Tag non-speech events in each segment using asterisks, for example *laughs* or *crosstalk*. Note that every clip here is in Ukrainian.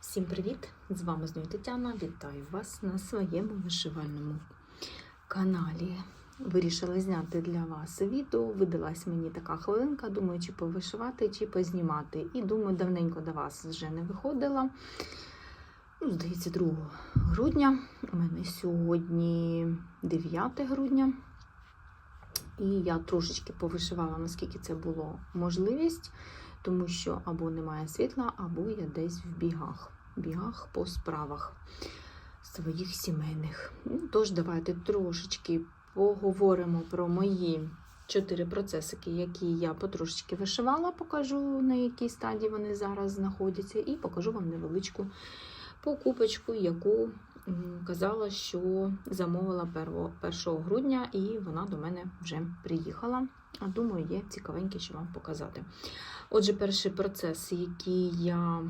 Всім привіт! З вами знову Тетяна. Вітаю вас на своєму вишивальному каналі. Вирішила зняти для вас відео. Видалась мені така хвилинка. Думаю, чи повишивати, чи познімати. І думаю, давненько до вас вже не виходила. Ну, здається, 2 грудня. У мене сьогодні 9 грудня. І я трошечки повишивала, наскільки це було можливість, тому що або немає світла, або я десь в бігах, бігах по справах своїх сімейних. Ну, Тож, давайте трошечки поговоримо про мої чотири процесики, які я потрошечки вишивала, покажу на якій стадії вони зараз знаходяться, і покажу вам невеличку покупочку, яку казала, що замовила 1 грудня, і вона до мене вже приїхала. А думаю, є цікавеньке, що вам показати. Отже, перший процес, який я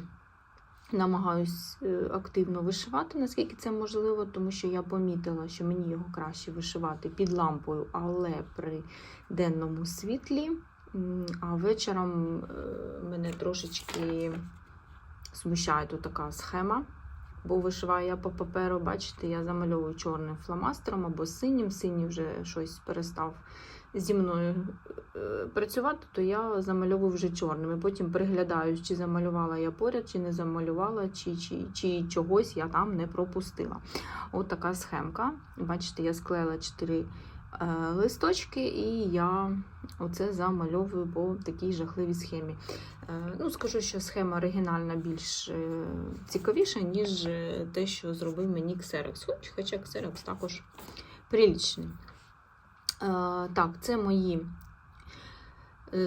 намагаюсь е, активно вишивати, наскільки це можливо, тому що я помітила, що мені його краще вишивати під лампою, але при денному світлі. А вечором е, мене трошечки смущає тут така схема. Бо вишиваю я по паперу, бачите, я замальовую чорним фломастером або синім. Синій вже щось перестав зі мною е, працювати, то я замальовую вже чорним. І потім приглядаю, чи замалювала я поряд, чи не замалювала, чи, чи, чи чогось я там не пропустила. От така схемка. Бачите, я склеїла 4 е, листочки, і я оце замальовую по такій жахливій схемі. Е, Ну, скажу, що схема оригінальна більш е, цікавіша, ніж е, те, що зробив мені Ксерекс. Хоч, хоча Ксерекс також прилічний. Е, Так, це мої е,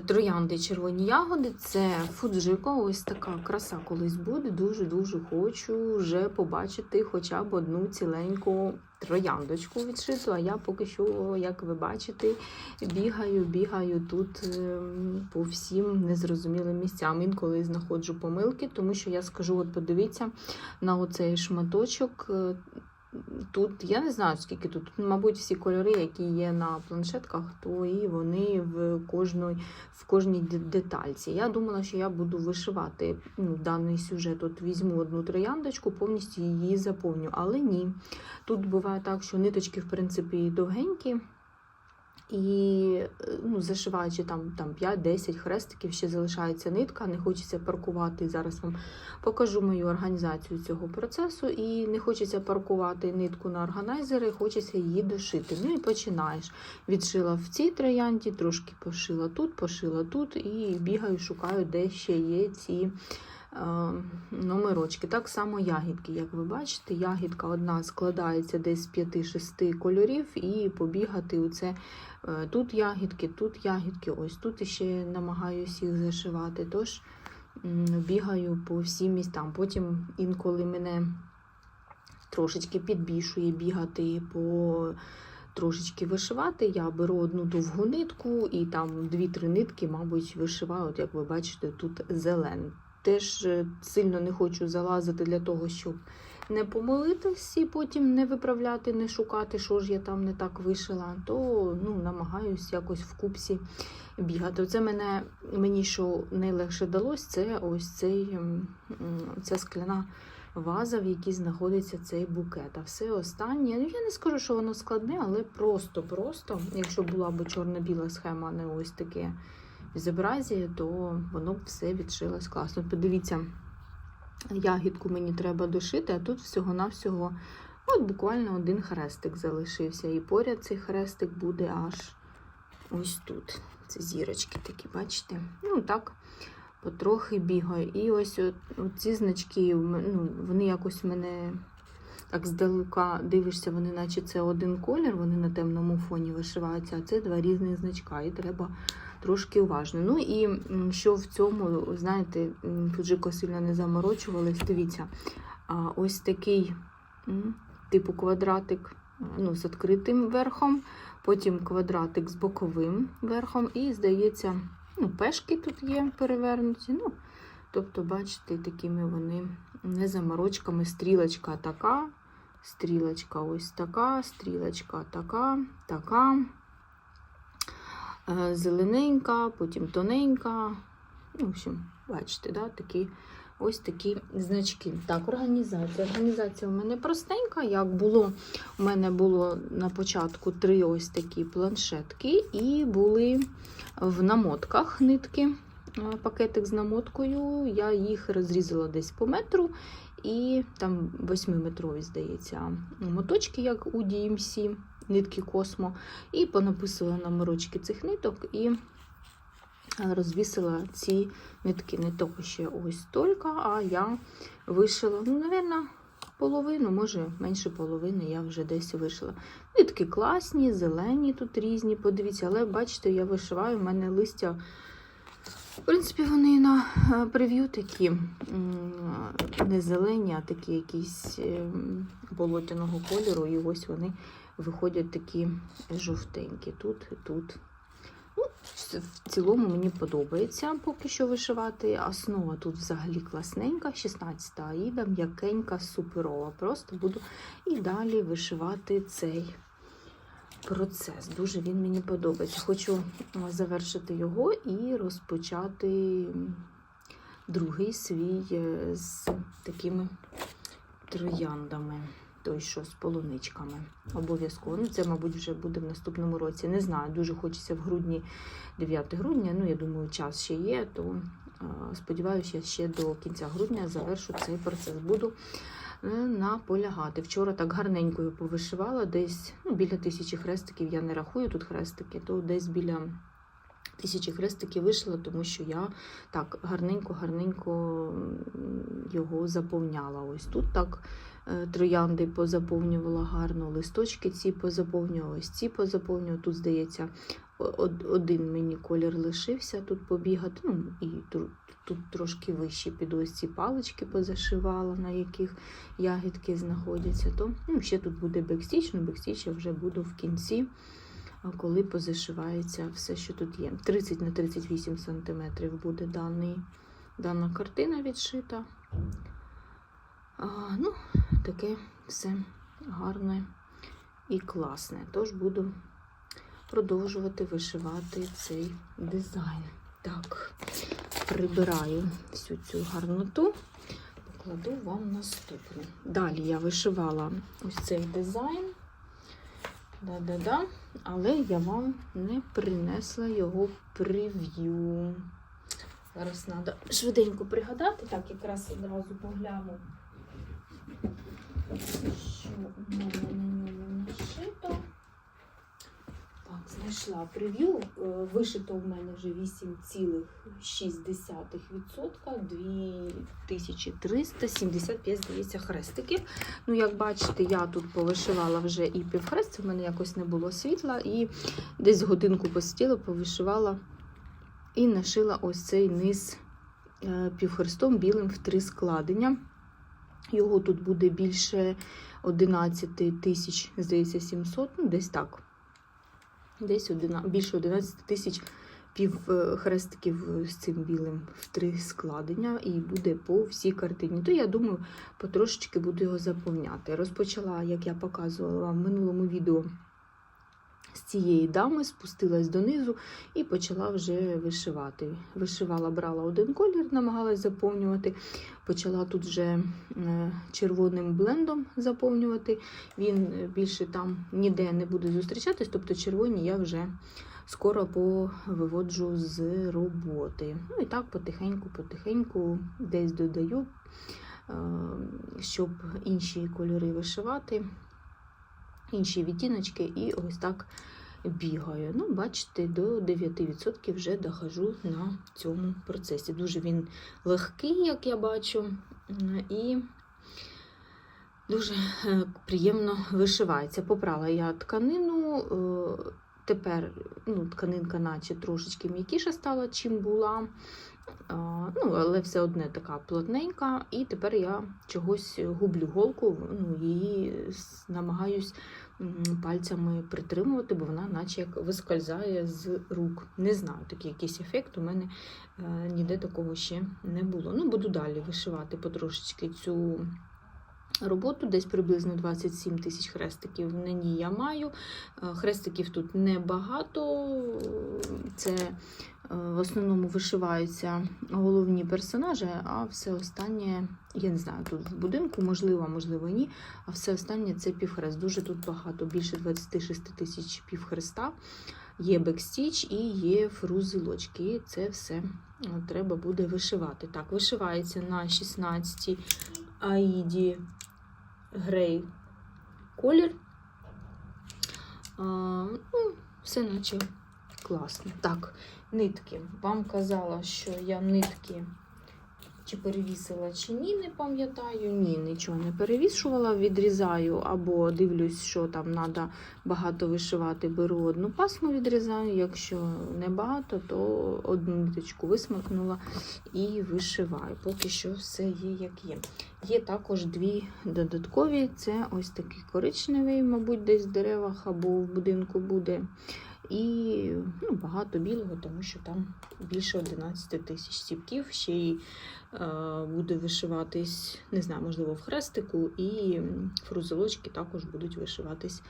троянди червоні ягоди. Це фуджико. Ось така краса колись буде. Дуже-дуже хочу вже побачити хоча б одну ціленьку трояндочку відшиту. А я поки що, як ви бачите, бігаю, бігаю тут ем, по всім незрозумілим місцям. Інколи знаходжу помилки, тому що я скажу: от подивіться на оцей шматочок. Тут я не знаю, скільки тут. Мабуть, всі кольори, які є на планшетках, то і вони в кожної, в кожній детальці. Я думала, що я буду вишивати ну, даний сюжет. От візьму одну трояндочку, повністю її заповню. Але ні. Тут буває так, що ниточки, в принципі, довгенькі. І е, ну, зашиваючи там, там 5-10 хрестиків, ще залишається нитка, не хочеться паркувати. Зараз вам покажу мою організацію цього процесу. І не хочеться паркувати нитку на органайзери, хочеться її дошити. Ну і починаєш. Відшила в цій троянді, трошки пошила тут, пошила тут, і бігаю, шукаю, де ще є ці. е, Номерочки. Так само ягідки, як ви бачите, ягідка одна складається десь з 5-6 кольорів, і побігати у це Тут ягідки, тут ягідки, ось тут ще намагаюся їх зашивати. Тож бігаю по всім містам. Потім інколи мене трошечки підбільшує бігати по трошечки вишивати. Я беру одну довгу нитку і там дві-три нитки, мабуть, вишиваю, от як ви бачите, тут зелений. Теж е, сильно не хочу залазити для того, щоб не помилитись і потім не виправляти, не шукати, що ж я там не так вишила, то ну, намагаюсь якось в купсі бігати. Оце мене, мені що найлегше далось, це ось цей, ця скляна ваза, в якій знаходиться цей букет. А все останнє, ну я не скажу, що воно складне, але просто-просто, якщо була б чорно-біла схема, а не ось таке зобразія, то воно б все відшилось класно. Подивіться, ягідку мені треба дошити, а тут всього-навсього от буквально один хрестик залишився. І поряд цей хрестик буде аж ось тут. Це зірочки такі, бачите? Ну, так, потрохи бігаю. І ось от, ці значки, ну, вони якось мене. Так здалека дивишся, вони наче це один колір, вони на темному фоні вишиваються, а це два різних значка, і треба трошки уважно. Ну і що в цьому, знаєте, м, Фуджико сильно не заморочувались. Дивіться, ось такий типу квадратик ну, з відкритим верхом, потім квадратик з боковим верхом, і, здається, ну, пешки тут є перевернуті. Ну, тобто, бачите, такими вони не заморочками, стрілочка така. Стрілочка ось така, стрілочка така, така, е, зелененька, потім тоненька. Ну, в общем, бачите, да, такі ось такі значки. Так, організація. Організація у мене простенька. Як було, у мене було на початку три ось такі планшетки, і були в намотках нитки, е, пакетик з намоткою. Я їх розрізала десь по метру. І там 8-метрові, здається, моточки, як у DMC, нитки Космо. І понаписувала номерочки цих ниток і е, розвісила ці нитки. Не того ще ось тільки, а я вишила, ну, мабуть, половину, може менше половини я вже десь вишила. Нитки класні, зелені тут різні, подивіться, але бачите, я вишиваю, в мене листя. В принципі, вони на е, прев'ю такі не зелені, а такі якісь ем, болотяного кольору. І ось вони виходять такі жовтенькі. Тут і тут. Ну, в цілому мені подобається поки що вишивати. Основа тут взагалі класненька, 16-та аїда, м'якенька, суперова. Просто буду і далі вишивати цей процес. Дуже він мені подобається. Хочу е, завершити його і розпочати другий свій е, з такими трояндами. Той, що з полуничками. Обов'язково. Ну, це, мабуть, вже буде в наступному році. Не знаю, дуже хочеться в грудні, 9 грудня. Ну, я думаю, час ще є, то е, сподіваюся, ще до кінця грудня завершу цей процес. Буду е, наполягати. Вчора так гарненько його повишивала, десь ну, біля тисячі хрестиків. Я не рахую тут хрестики, то десь біля тисячі хрестиків вишила, тому що я так гарненько-гарненько його заповняла. Ось тут так троянди позаповнювала гарно, листочки ці позаповнювала, ці позаповнювала. Тут, здається, один мені колір лишився тут побігати. Ну, і тут трошки вище під ось ці палички позашивала, на яких ягідки знаходяться. То ну, ще тут буде бекстіч, ну бекстіч я вже буду в кінці коли позашивається все, що тут є. 30 на 38 см буде даний, дана картина відшита. Ну, таке все гарне і класне. Тож буду продовжувати вишивати цей дизайн. Так, прибираю всю цю гарноту, покладу вам наступну. Далі я вишивала ось цей дизайн. Да-да-да. Але я вам не принесла його прев'ю. Зараз треба швиденько пригадати, так якраз одразу погляну, що у мене на ньому нашито. Так, знайшла прев'ю. Е, Вишито в мене вже 8,6%, 2375, здається, хрестиків. Ну, як бачите, я тут повишивала вже і півхрест, в мене якось не було світла, і десь годинку посиділа, повишивала і нашила ось цей низ е, півхрестом білим в три складення. Його тут буде більше 11 тисяч, здається, 700, ну десь так. Десь 11, більше 11 тисяч пів е, з цим білим в три складення, і буде по всій картині. То я думаю, потрошечки буду його заповняти. Розпочала, як я показувала в минулому відео, цієї дами, спустилась донизу і почала вже вишивати. Вишивала, брала один колір, намагалась заповнювати. Почала тут вже е, червоним блендом заповнювати. Він е, більше там ніде не буде зустрічатись, тобто червоні я вже скоро повиводжу з роботи. Ну і так потихеньку-потихеньку десь додаю, е, щоб інші кольори вишивати, інші відтіночки, і ось так бігаю. Ну, бачите, до 9% вже дохожу на цьому процесі. Дуже він легкий, як я бачу, і дуже е, приємно вишивається. Попрала я тканину. е, Тепер ну, тканинка наче трошечки м'якіша стала, чим була. Ну, але все одне така плотненька. І тепер я чогось гублю голку, ну, її намагаюсь пальцями притримувати, бо вона наче як вискользає з рук. Не знаю, такий якийсь ефект у мене е, ніде такого ще не було. Ну, буду далі вишивати потрошечки цю роботу, десь приблизно 27 тисяч хрестиків на ній я маю. Е, Хрестиків тут небагато. Це е, в основному вишиваються головні персонажі, а все останнє, я не знаю, тут в будинку, можливо, можливо, ні. А все останнє це півхрест. Дуже тут багато, більше 26 тисяч півхреста. Є бекстіч і є фрузилочки. Це все е, треба буде вишивати. Так, вишивається на 16 аїді грей колір. А, ну, все наче класно. Так, нитки. Вам казала, що я нитки чи перевісила, чи ні, не пам'ятаю. Ні, нічого не перевішувала, відрізаю або дивлюсь, що там треба багато вишивати, беру одну пасму, відрізаю. Якщо не багато, то одну ниточку висмикнула і вишиваю. Поки що все є, як є. Є також дві додаткові. Це ось такий коричневий, мабуть, десь в деревах або в будинку буде. І ну, багато білого, тому що там більше 11 тисяч стіпків. Ще й буде вишиватись, не знаю, можливо, в хрестику, і фрузелочки також будуть вишиватись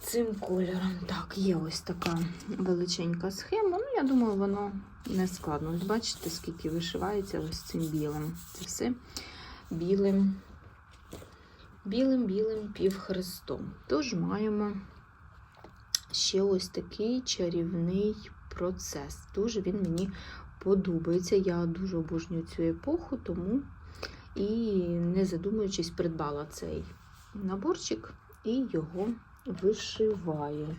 цим кольором. Так, є ось така величенька схема. Ну, я думаю, воно не складно. Ось бачите, скільки вишивається ось цим білим. Це все білим, білим-білим півхрестом. Тож маємо ще ось такий чарівний процес. Дуже він мені подобається. Я дуже обожнюю цю епоху, тому і не задумуючись, придбала цей наборчик і його вишиваю.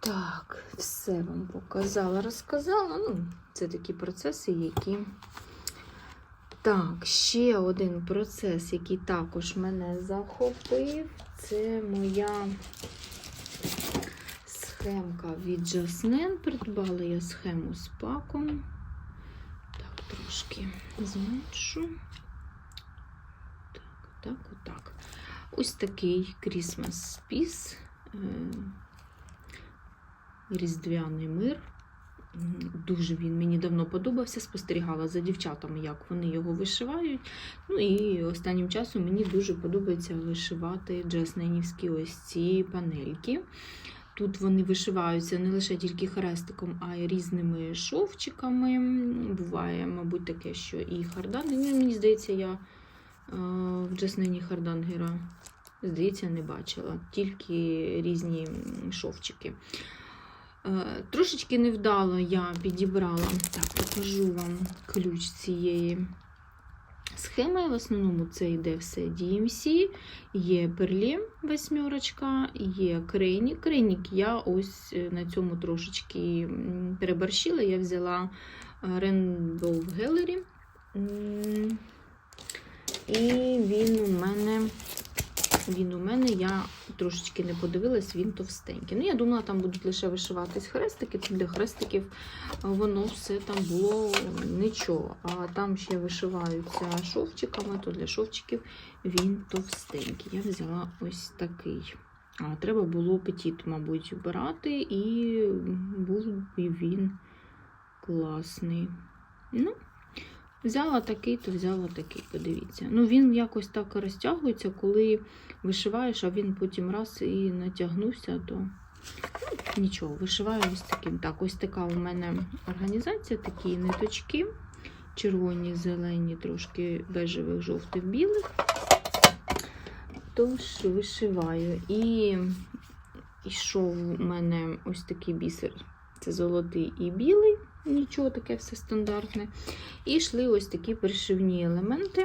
Так, все вам показала, розказала. Ну, це такі процеси, які. Так, ще один процес, який також мене захопив, це моя схемка від Жаснен. Придбала я схему з паком. Так, трошки зменшу. Так, так, отак. Ось такий Christmas Piece. е, Різдвяний мир. Дуже він мені давно подобався. Спостерігала за дівчатами, як вони його вишивають. Ну і останнім часом мені дуже подобається вишивати джасненівські ось ці панельки. Тут вони вишиваються не лише тільки хрестиком, а й різними шовчиками. Буває, мабуть, таке, що і хардан. Мені здається, я е, в Джаснені Хардангера, здається, не бачила. Тільки різні шовчики. Е, Трошечки невдало я підібрала, так, покажу вам ключ цієї схеми. В основному це йде все DMC, є перлі восьмірочка, є крейнік. Крейнік я ось е, на цьому трошечки переборщила. Я взяла е, Rainbow Gallery. І він у мене. Він у мене, я трошечки не подивилась, він товстенький. Ну, я думала, там будуть лише вишиватись хрестики, для хрестиків воно все там було нічого. А там ще вишиваються шовчиками, то для шовчиків він товстенький. Я взяла ось такий. А треба було петіт, мабуть, брати, і був він класний. Ну, Взяла такий, то взяла такий, подивіться. Ну, він якось так розтягується, коли вишиваєш, а він потім раз і натягнувся, то ну, нічого, вишиваю ось таким. Так, ось така у мене організація, такі ниточки. Червоні, зелені, трошки бежевих, жовтих, білих. Тож вишиваю. І йшов у мене ось такий бісер. Це золотий і білий. Нічого таке все стандартне. І йшли ось такі пришивні елементи.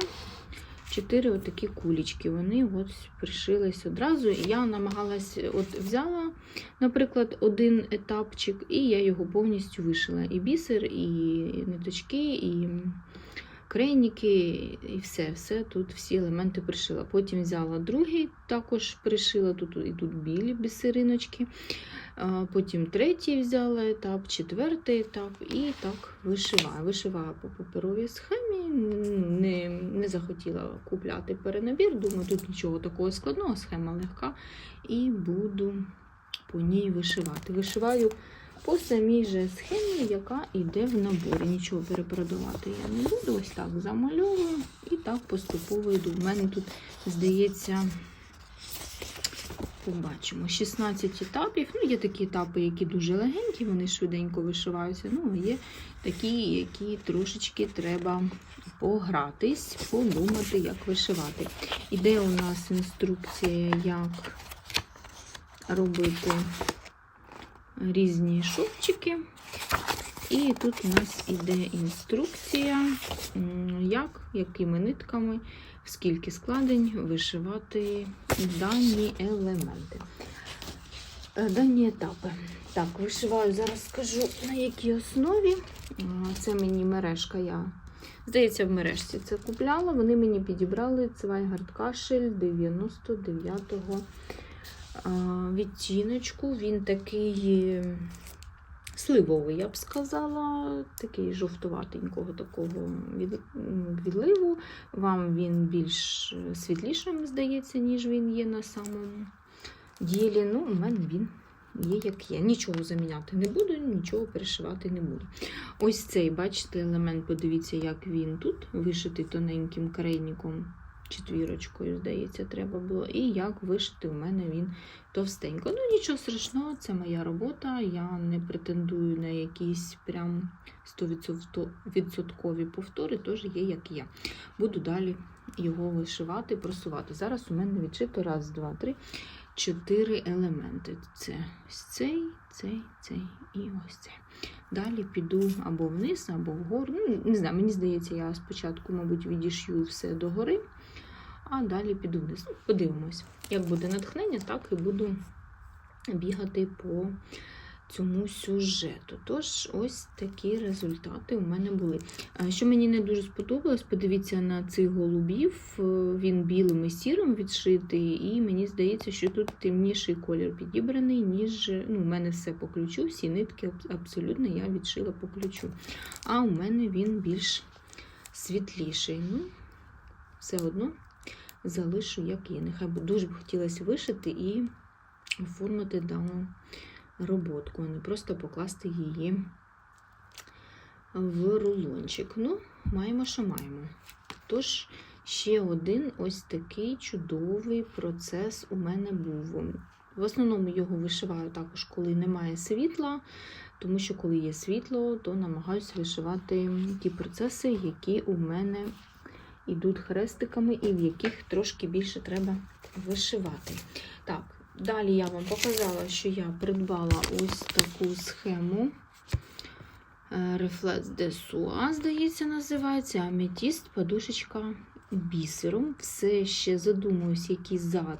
Чотири отакі кулічки. Вони ось пришились одразу. Я намагалась, от взяла, наприклад, один етапчик, і я його повністю вишила. І бісер, і ниточки, і крейніки, і все. Все тут всі елементи пришила. Потім взяла другий, також пришила. Тут ідуть білі бісериночки. Потім третій взяла етап, четвертий етап і так вишиваю. Вишиваю по паперовій схемі. Не, не захотіла купляти перенабір. Думаю, тут нічого такого складного, схема легка. І буду по ній вишивати. Вишиваю по самій же схемі, яка йде в наборі. Нічого перепродавати я не буду. Ось так замальовую і так поступово йду. У мене тут, здається, побачимо, 16 етапів. Ну, є такі етапи, які дуже легенькі, вони швиденько вишиваються. Ну, а є такі, які трошечки треба погратись, подумати, як вишивати. Іде у нас інструкція, як робити різні шовчики. І тут у нас іде інструкція, як, якими нитками, скільки складень вишивати дані елементи. Е, Дані етапи. Так, вишиваю, зараз скажу на якій основі. Це мені мережка. Я, здається, в мережці це купляла. Вони мені підібрали Цвайгард Кашель 99-го а, відтіночку. Він такий е, сливовий, я б сказала, такий жовтуватенького такого відливу. Вам він більш світлішим здається, ніж він є на самому ділі. Ну, у мене він є як є. Нічого заміняти не буду, нічого перешивати не буду. Ось цей, бачите, елемент, подивіться, як він тут вишитий тоненьким крейником, четвірочкою, здається, треба було. І як вишити у мене він товстенько. Ну, нічого страшного, це моя робота. Я не претендую на якісь прям 100% повтори, тож є як є. Буду далі його вишивати, просувати. Зараз у мене відшито раз, два, три, чотири елементи. Це ось цей, цей, цей і ось цей. Далі піду або вниз, або вгору. Ну, не знаю, мені здається, я спочатку, мабуть, відішью все догори, а далі піду вниз. Ну, подивимось, як буде натхнення, так і буду бігати по цьому сюжету. Тож, ось такі результати у мене були. Що мені не дуже сподобалось, подивіться на цих голубів. Е, Він білим і сірим відшитий, і мені здається, що тут темніший колір підібраний, ніж ну, у мене все по ключу, всі нитки абсолютно я відшила по ключу. А у мене він більш світліший. Ну, все одно залишу, як є. Нехай би дуже б хотілося вишити і оформити дану роботку, а не просто покласти її в рулончик. Ну, маємо, що маємо. Тож, ще один ось такий чудовий процес у мене був. В основному його вишиваю також, коли немає світла, тому що коли є світло, то намагаюся вишивати ті процеси, які у мене йдуть хрестиками і в яких трошки більше треба вишивати. Так, Далі я вам показала, що я придбала ось таку схему. Е, Reflex de Soie, здається, називається. Аметіст, подушечка бісером. Все ще задумуюсь, який зад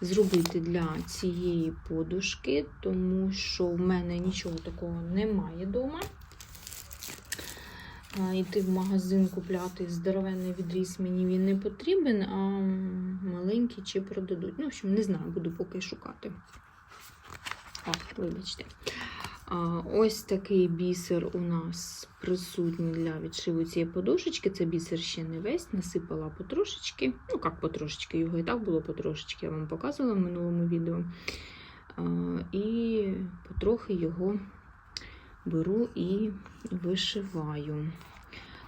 зробити для цієї подушки, тому що в мене нічого такого немає вдома. Йти в магазин купляти здоровенний відріз мені він не потрібен, а маленький чи продадуть. Ну, в общем, не знаю, буду поки шукати. О, вибачте. Ось такий бісер у нас присутній для відшиву цієї подушечки. Це бісер ще не весь, насипала потрошечки. Ну, як потрошечки, його і так було потрошечки, я вам показувала в минулому відео. І потрохи його беру і вишиваю.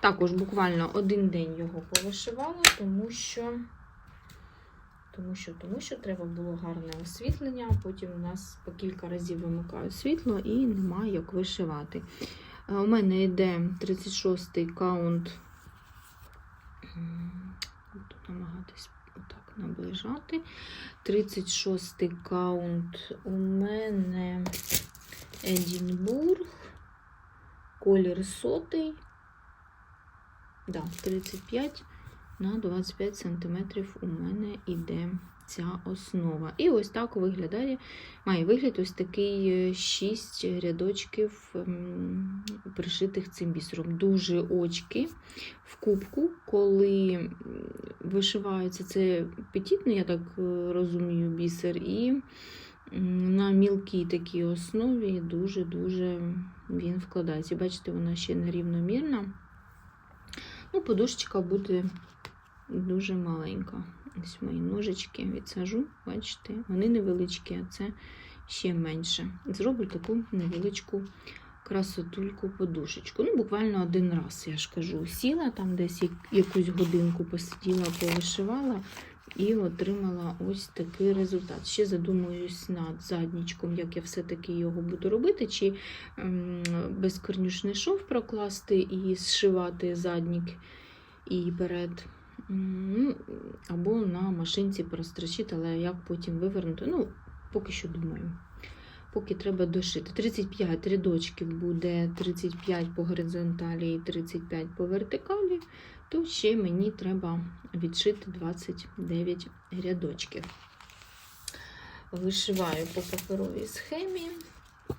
Також буквально один день його повишивала, тому що, тому що, тому що треба було гарне освітлення, а потім у нас по кілька разів вимикають світло і немає як вишивати. Е, У мене йде 36-й каунт. Буду намагатись отак наближати. 36-й каунт у мене Едінбург. Колір сотий. Да, 35 на 25 см у мене іде ця основа. І ось так виглядає, має вигляд ось такий 6 рядочків пришитих цим бісером. Дуже очки в кубку, коли м, вишивається це петітний, я так е, розумію, бісер, і на мілкій такій основі дуже-дуже він вкладається. Бачите, вона ще нерівномірна. Ну, подушечка буде дуже маленька. Ось мої ножички відсажу, бачите, вони невеличкі, а це ще менше. Зроблю таку невеличку красотульку подушечку. Ну, буквально один раз, я ж кажу, сіла там десь якусь годинку посиділа, повишивала і отримала ось такий результат. Ще задумуюсь над заднічком, як я все-таки його буду робити, чи ем, безкорнюшний шов прокласти і зшивати заднік і перед. Ну, або на машинці прострочити, але як потім вивернути. Ну, поки що думаю. Поки треба дошити. 35 рядочків буде 35 по горизонталі і 35 по вертикалі, то ще мені треба відшити 29 рядочків. Вишиваю по паперовій схемі,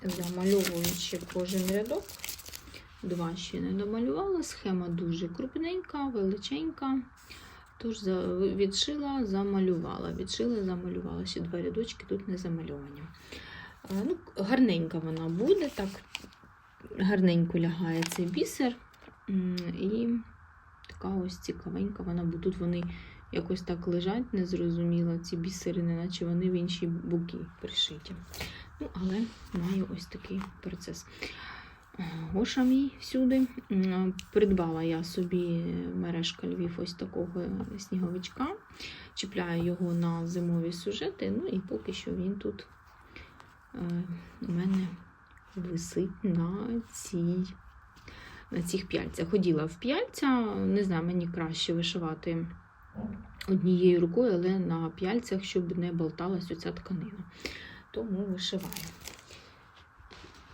замальовуючи кожен рядок. Два ще не домалювала. Схема дуже крупненька, величенька. Тож відшила, замалювала. Відшила, замалювала. Ще два рядочки тут не замальовані. А, Ну, гарненька вона буде, так гарненько лягає цей бісер. І така ось цікавенька вона буде. Тут вони якось так лежать, незрозуміло, ці бісери, наче вони в інші боки пришиті. Ну, але маю ось такий процес. Гоша мій всюди. Придбала я собі мережка Львів ось такого сніговичка. Чіпляю його на зимові сюжети, ну і поки що він тут е, у мене висить на цій. На цих п'яльцях. Ходіла в п'яльця, не знаю, мені краще вишивати однією рукою, але на п'яльцях, щоб не болталась оця тканина. Тому вишиваю.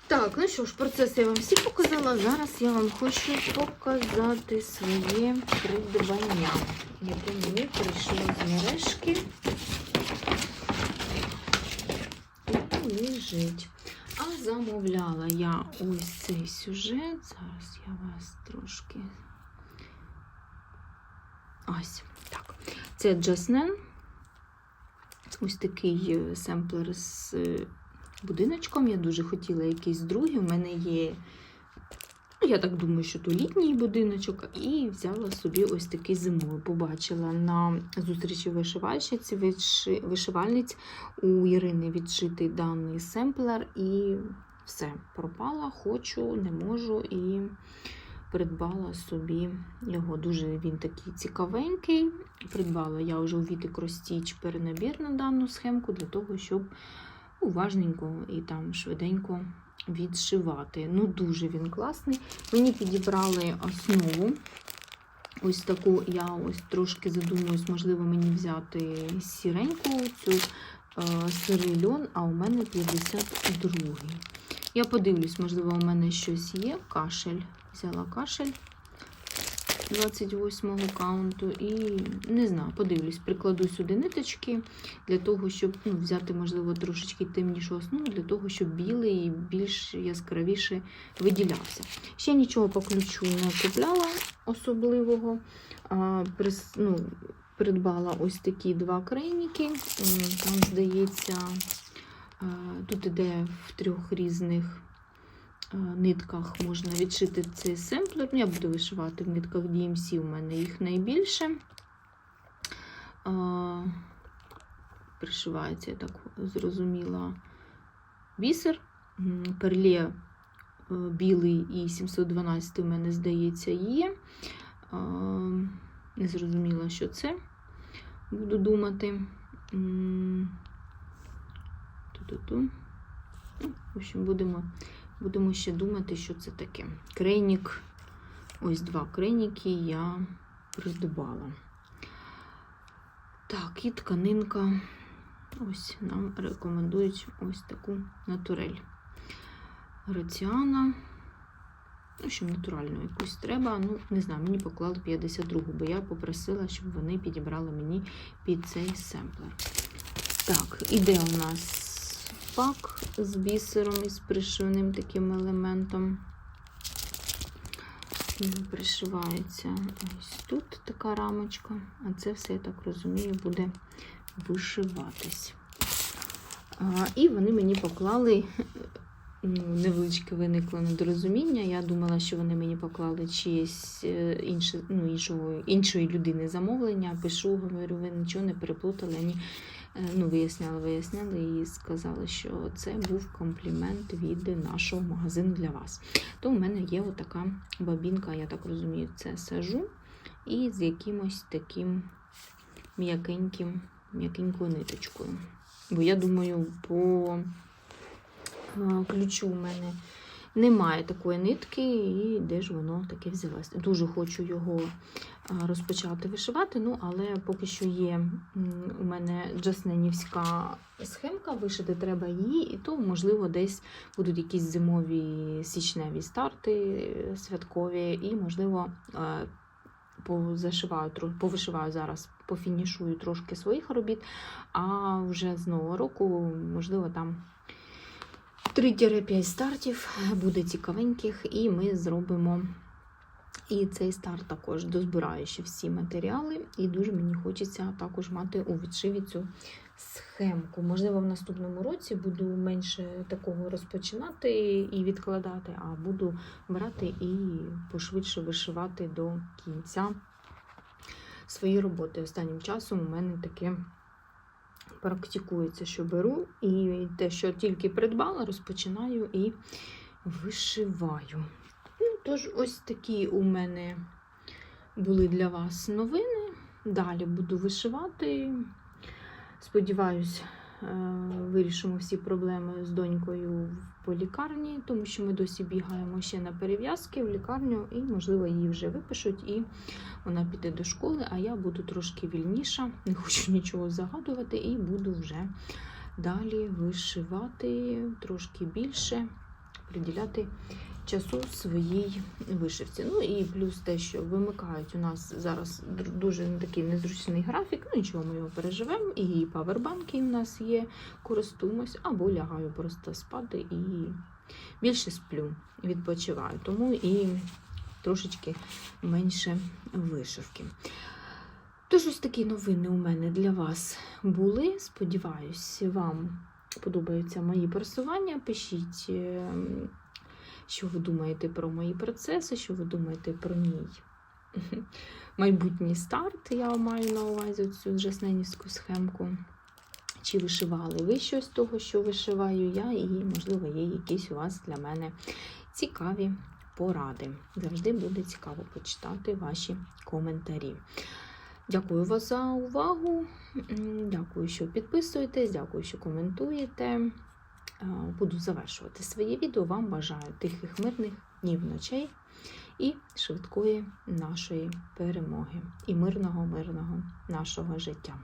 Так, ну що ж, процес я вам всі показала. Зараз я вам хочу показати своє придбання, яке мені прийшло з мережки. І лежить. А замовляла я ось цей сюжет. Зараз я вас трошки. Ось так. Це Джаснен. Ось такий е, семплер з е, будиночком. Я дуже хотіла якийсь другий. У мене є, ну, я так думаю, що то літній будиночок, і взяла собі ось такий зимовий. Побачила на зустрічі вишивальщиці, виши- вишивальниць у Ірини відшитий даний семплер, і все, пропала, хочу, не можу. І придбала собі його. Дуже він такий цікавенький. Придбала я вже у Віти перенабір на дану схемку для того, щоб уважненько і там швиденько відшивати. Ну, дуже він класний. Мені підібрали основу. Ось таку, я ось трошки задумуюсь, можливо, мені взяти сіреньку цю е, сирий льон, а у мене 52-й. Я подивлюсь, можливо, у мене щось є. Кашель. Взяла кашель 28-го каунту і не знаю, подивлюсь, прикладу сюди ниточки для того, щоб ну, взяти, можливо, трошечки темнішу основу, для того, щоб білий більш яскравіше виділявся. Ще нічого по ключу не купляла особливого. А, ну, придбала ось такі два крайніки. Там, здається, тут іде в трьох різних нитках можна відшити цей семплер. Ну, Я буду вишивати в нитках DMC, у мене їх найбільше. Пришивається, я так зрозуміла, бісер. М, Перлє е, білий і 712 у мене, здається, є. Не зрозуміла, що це. Буду думати. Ту-ту-ту. Ну, В общем, будемо, будемо ще думати, що це таке. Крейнік. Ось два крейніки я придбала. Так, і тканинка. Ось нам рекомендують ось таку натурель. Граціана. Ну, що натуральну якусь треба. Ну, не знаю, мені поклали 52-гу, бо я попросила, щоб вони підібрали мені під цей семплер. Так, іде у нас пак з бісером і з пришивним таким елементом. Пришивається ось тут така рамочка, а це все, я так розумію, буде вишиватись. А, і вони мені поклали ну, невеличке виникло недорозуміння. Я думала, що вони мені поклали чиєсь е, інше, ну, іншого, іншої людини замовлення. Пишу, говорю, ви нічого не переплутали. Ні. Е, Ну, виясняли, виясняли і сказали, що це був комплімент від нашого магазину для вас. То у мене є отака бабінка, я так розумію, це сажу, і з якимось таким м'якеньким, м'якенькою ниточкою. Бо я думаю, по е, ключу у мене немає такої нитки, і де ж воно таке взялось. Дуже хочу його розпочати вишивати, ну, але поки що є у мене джасненівська схемка, вишити треба її, і то, можливо, десь будуть якісь зимові січневі старти святкові, і, можливо, позашиваю, повишиваю зараз, пофінішую трошки своїх робіт, а вже з нового року, можливо, там 3-5 стартів буде цікавеньких, і ми зробимо і цей старт також дозбираю ще всі матеріали, і дуже мені хочеться також мати у відшиві цю схемку. Можливо, в наступному році буду менше такого розпочинати і відкладати, а буду брати і пошвидше вишивати до кінця свої роботи. Останнім часом у мене таке практикується, що беру, і те, що тільки придбала, розпочинаю і вишиваю. Ну, тож, ось такі у мене були для вас новини. Далі буду вишивати. Сподіваюсь, вирішимо всі проблеми з донькою по лікарні, тому що ми досі бігаємо ще на перев'язки в лікарню, і, можливо, її вже випишуть, і вона піде до школи, а я буду трошки вільніша, не хочу *laughs* нічого загадувати, і буду вже далі вишивати трошки більше, приділяти часу своїй вишивці. Ну і плюс те, що вимикають у нас зараз дуже такий незручний графік. Ну нічого, ми його переживемо. І павербанки у нас є, користуємось, або лягаю просто спати і більше сплю, відпочиваю. Тому і трошечки менше вишивки. Тож ось такі новини у мене для вас були. Сподіваюсь, вам подобаються мої просування. Пишіть, ем, що ви думаєте про мої процеси, що ви думаєте про мій *laughs* майбутній старт. Я маю на увазі цю джасненівську схемку. Чи вишивали ви щось з того, що вишиваю я, і, можливо, є якісь у вас для мене цікаві поради. Завжди буде цікаво почитати ваші коментарі. Дякую вас за увагу. Дякую, що підписуєтесь, дякую, що коментуєте. Е, Буду завершувати своє відео. Вам бажаю тихих, мирних днів ночей і швидкої нашої перемоги і мирного, мирного нашого життя.